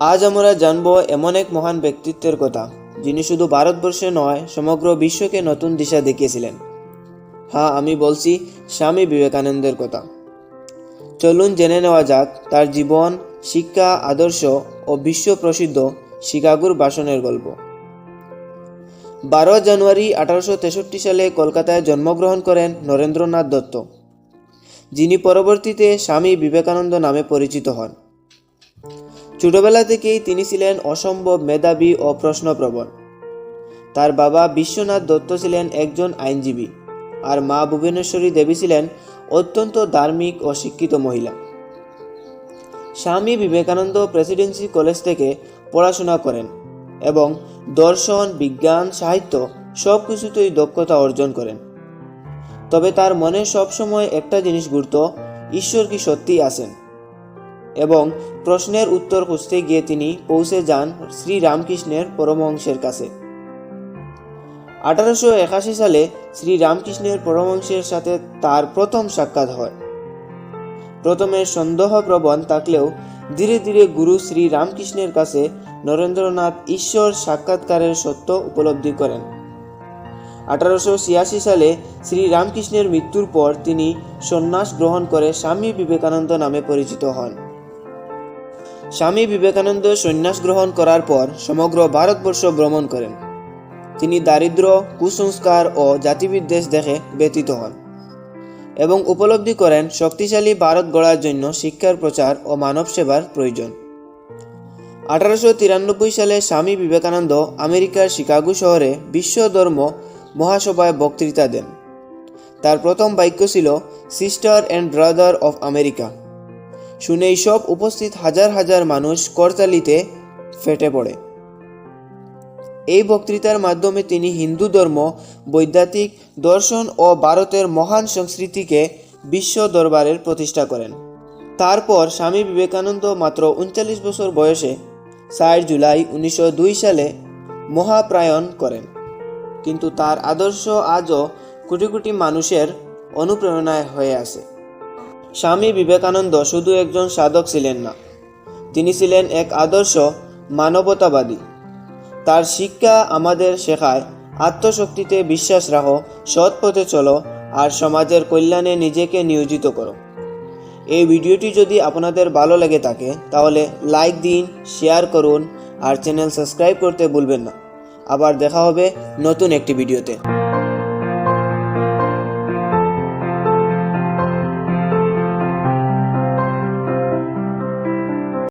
আজ আমরা জানব এমন এক মহান ব্যক্তিত্বের কথা, যিনি শুধু ভারতবর্ষে নয়, সমগ্র বিশ্বকে নতুন দিশা দেখিয়েছিলেন। হ্যাঁ আমি বলছি স্বামী বিবেকানন্দের কথা। চলুন জেনে নেওয়া যাক, তার জীবন, শিক্ষা, আদর্শ ও বিশ্ব প্রসিদ্ধ শিকাগোর বাসনের গল্প। বারো জানুয়ারি আঠারোশো তেষট্টি সালে কলকাতায় জন্মগ্রহণ করেন নরেন্দ্রনাথ দত্ত, যিনি পরবর্তীতে স্বামী বিবেকানন্দ নামে পরিচিত হন। ছোটবেলা থেকেই তিনি ছিলেন অসম্ভব মেধাবী ও প্রশ্নপ্রবণ। তার বাবা বিশ্বনাথ দত্ত ছিলেন একজন আইনজীবী আর মা ভুবনেশ্বরী দেবী ছিলেন অত্যন্ত ধার্মিক ও শিক্ষিত মহিলা। স্বামী বিবেকানন্দ প্রেসিডেন্সি কলেজ থেকে পড়াশোনা করেন এবং দর্শন, বিজ্ঞান, সাহিত্য সব কিছুতেই দক্ষতা অর্জন করেন। তবে তার মনে সবসময় একটা জিনিস ঘুরত ঈশ্বর কি সত্যিই আছেন? এবং প্রশ্নের উত্তর খুঁজতে গিয়ে তিনি পৌঁছে যান শ্রী রামকৃষ্ণের পরমহংসের কাছে। আঠারোশো একাশি সালে শ্রী রামকৃষ্ণের পরমহংসের সাথে তার প্রথম সাক্ষাৎ হয়। প্রথমে সন্দেহপ্রবণ থাকলেও ধীরে ধীরে গুরু শ্রী রামকৃষ্ণের কাছে নরেন্দ্রনাথ ঈশ্বর সাক্ষাৎকারের সত্য উপলব্ধি করেন। আঠারোশো ছিয়াশি সালে শ্রী রামকৃষ্ণের মৃত্যুর পর তিনি সন্ন্যাস গ্রহণ করে স্বামী বিবেকানন্দ নামে পরিচিত হন। স্বামী বিবেকানন্দ সন্ন্যাস গ্রহণ করার পর সমগ্র ভারতবর্ষ ভ্রমণ করেন। তিনি দারিদ্র, কুসংস্কার ও জাতিবিদ্বেষ দেখে ব্যতীত হন এবং উপলব্ধি করেন শক্তিশালী ভারত গড়ার জন্য শিক্ষার প্রচার ও মানব সেবার প্রয়োজন। আঠারোশো তিরানব্বই সালে স্বামী বিবেকানন্দ আমেরিকার শিকাগো শহরে বিশ্ব ধর্ম মহাসভায় বক্তৃতা দেন। তার প্রথম বাক্য ছিল sister and brother of America শুনেই সব উপস্থিত হাজার হাজার মানুষ করতালিতে ফেটে পড়ে। এই বক্তৃতার মাধ্যমে তিনি হিন্দু ধর্ম বৈদ্যাতিক দর্শন ও ভারতের মহান সংস্কৃতিকে বিশ্ব দরবারের প্রতিষ্ঠা করেন। তারপর স্বামী বিবেকানন্দ মাত্র উনচল্লিশ বছর বয়সে চার জুলাই উনিশশো দুই সালে মহাপ্রায়ণ করেন। কিন্তু তার আদর্শ আজও কোটি কোটি মানুষের অনুপ্রেরণায় হয়ে আছে। স্বামী বিবেকানন্দ শুধু একজন সাধক ছিলেন না, তিনি ছিলেন এক আদর্শ মানবতাবাদী। তার শিক্ষা আমাদের শেখায়, আত্মশক্তিতে বিশ্বাস রাখো সৎ পথে চলো, আর সমাজের কল্যাণে নিজেকে নিয়োজিত করো। এই ভিডিওটি যদি আপনাদের ভালো লেগে থাকে, তাহলে লাইক দিন, শেয়ার করুন, আর চ্যানেল সাবস্ক্রাইব করতে ভুলবেন না। আবার দেখা হবে নতুন একটি ভিডিওতে।